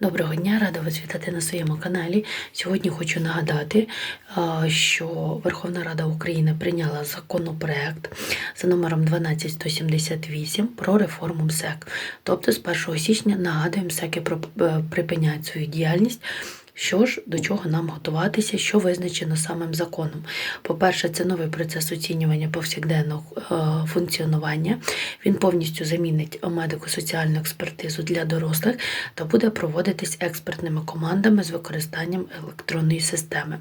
Доброго дня, рада вас вітати на своєму каналі. Сьогодні хочу нагадати, що Верховна Рада України прийняла законопроект за номером 12178 про реформу МСЕК. Тобто з 1 січня нагадуємо, МСЕКи е, припиняють свою діяльність. Що ж, до чого нам готуватися, що визначено самим законом? По-перше, це новий процес оцінювання повсякденного е, функціонування. Він повністю замінить медико-соціальну експертизу для дорослих та буде проводитись експертними командами з використанням електронної системи.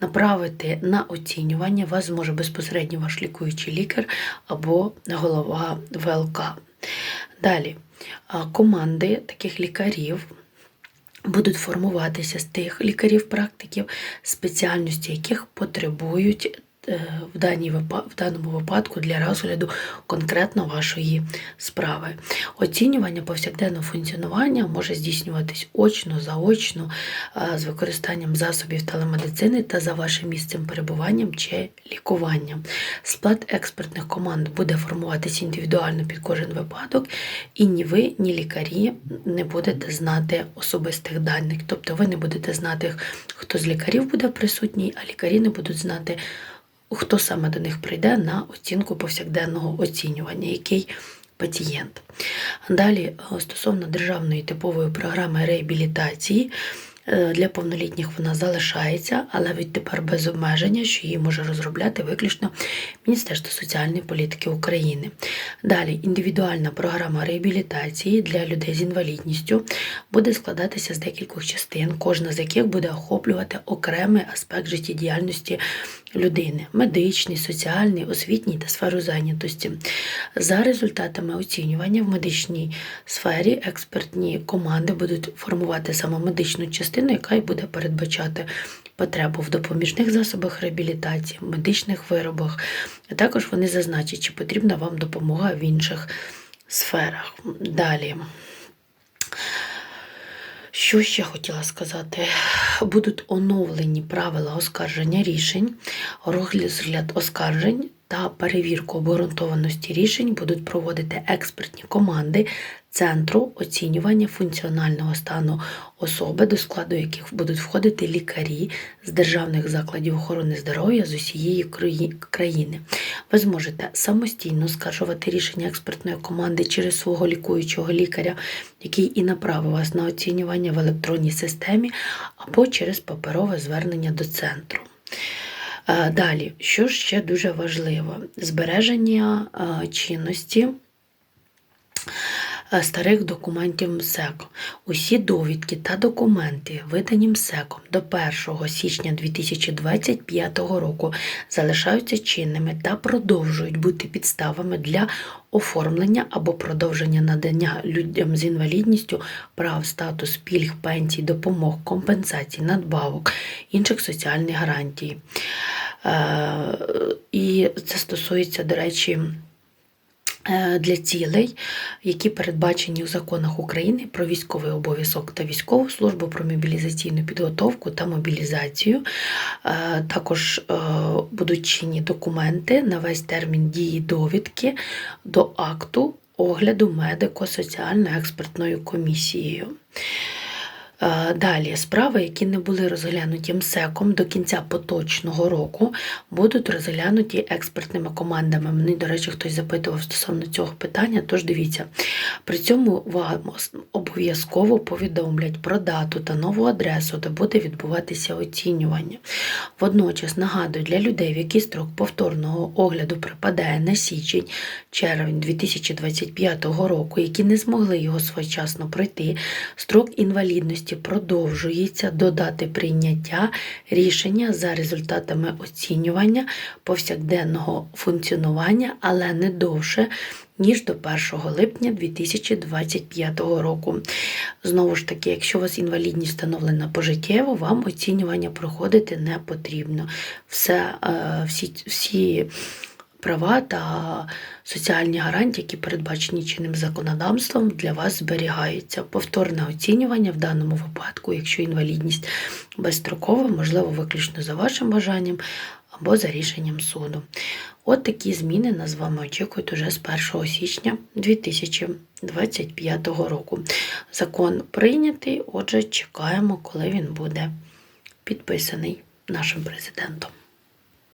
Направити на оцінювання вас зможе безпосередньо ваш лікуючий лікар або голова ВЛК. Далі команди таких лікарів будуть формуватися з тих лікарів-практиків, спеціальності яких потребують в, даній в даному випадку для розгляду конкретно вашої справи. Оцінювання повсякденного функціонування може здійснюватись очно, заочно, е, з використанням засобів телемедицини та за вашим місцем перебуванням чи лікуванням. Склад експертних команд буде формуватися індивідуально під кожен випадок, і ні ви, ні лікарі не будете знати особистих даних. Тобто ви не будете знати, хто з лікарів буде присутній, а лікарі не будуть знати, хто саме до них прийде на оцінку повсякденного оцінювання, який пацієнт. Далі, е, стосовно державної типової програми реабілітації. е, Для повнолітніх вона залишається, але відтепер без обмеження, що її може розробляти виключно Міністерство соціальної політики України. Далі індивідуальна програма реабілітації для людей з інвалідністю буде складатися з декількох частин, кожна з яких буде охоплювати окремий аспект життєдіяльності людини медичний, соціальний, освітній та сферу зайнятості. За результатами оцінювання в медичній сфері експертні команди будуть формувати саме медичну частину, яка й буде передбачати потребу в допоміжних засобах реабілітації, медичних виробах. А також вони зазначать, чи потрібна вам допомога в інших сферах. Далі. Що ще хотіла сказати? Будуть оновлені правила оскарження рішень, розгляд оскаржень та перевірку обґрунтованості рішень будуть проводити експертні команди Центру оцінювання функціонального стану особи, до складу яких будуть входити лікарі з державних закладів охорони здоров'я з усієї країни. Ви зможете самостійно скаржувати рішення експертної команди через свого лікуючого лікаря, який і направив вас на оцінювання в електронній системі, або через паперове звернення до центру. Е, Далі, що ще дуже важливо? Збереження е, чинності старих документів МСЕК. Усі довідки та документи, видані МСЕКом до 1 січня 2025 року, залишаються чинними та продовжують бути підставами для оформлення або продовження надання людям з інвалідністю прав, статус, пільг, пенсій, допомог, компенсацій, надбавок, інших соціальних гарантій. Е, І це стосується, до речі, е, для цілей, які передбачені у законах України про військовий обов'язок та військову службу, про мобілізаційну підготовку та мобілізацію. Е, Також е, будуть чинні документи на весь термін дії довідки до акту огляду медико-соціально-експертною комісією. Е, Далі справи, які не були розглянуті МСЕКом до кінця поточного року, будуть розглянуті експертними командами. Мені, до речі, хтось запитував стосовно цього питання, тож дивіться. При цьому вам обов'язково повідомлять про дату та нову адресу, де буде відбуватися оцінювання. Водночас нагадую, для людей, в який строк повторного огляду припадає на січень, червень 2025 року, які не змогли його своєчасно пройти, строк інвалідності продовжується до дати прийняття рішення за результатами оцінювання повсякденного функціонування, але не довше. Ніж до 1 липня 2025 року. Знову ж таки, якщо у вас інвалідність встановлена пожиттєво, вам оцінювання проходити не потрібно. Все, е, всі, всі права та соціальні гарантії, які передбачені чинним законодавством, для вас зберігаються. Повторне оцінювання в даному випадку, якщо інвалідність безстрокова, можливо, виключно за вашим бажанням, або за рішенням суду. От такі зміни нас з вами очікують уже з 1 січня 2025 року. Закон прийнятий, отже, чекаємо, коли він буде підписаний нашим президентом.